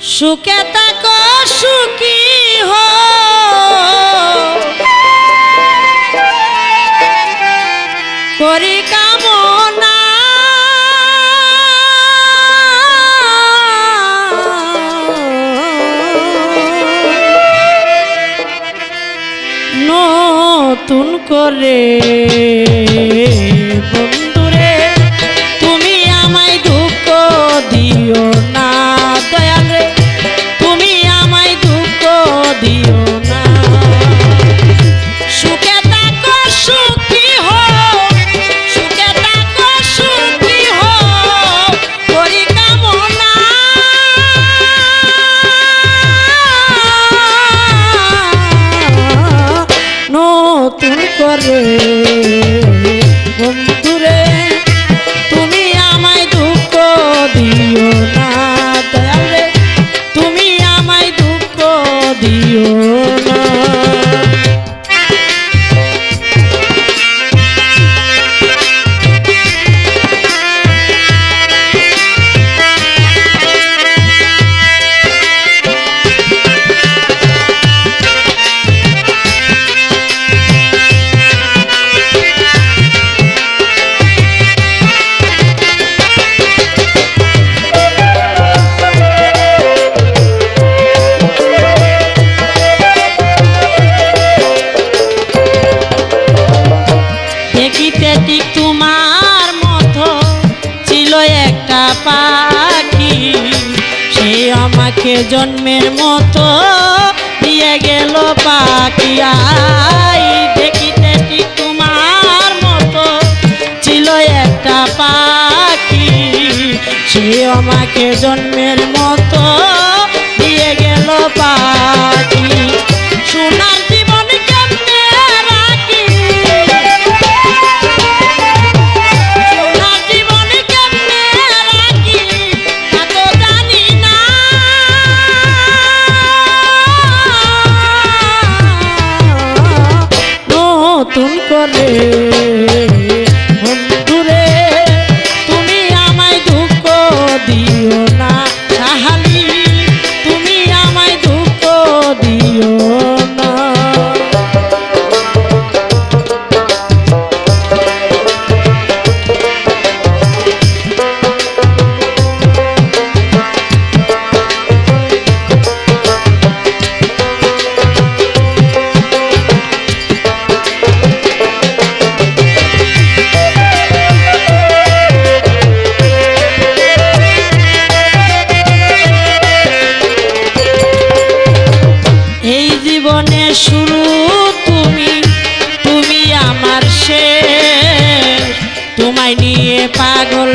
সুখে থাকো সুখী হো করি কামনা নতুন করে দেখিতে ঠিক তোমার মতো ছিল একটা পাখি। সে আমাকে জন্মের মতো দিয়ে গেল পাখি। আই দেখিতে ঠিক তোমার মতো ছিল একটা পাখি। সে আমাকে জন্মের মতো দিয়ে গেল পাখি। করে শুরু তুমি তুমি আমার শেষ। তোমায় নিয়ে পাগল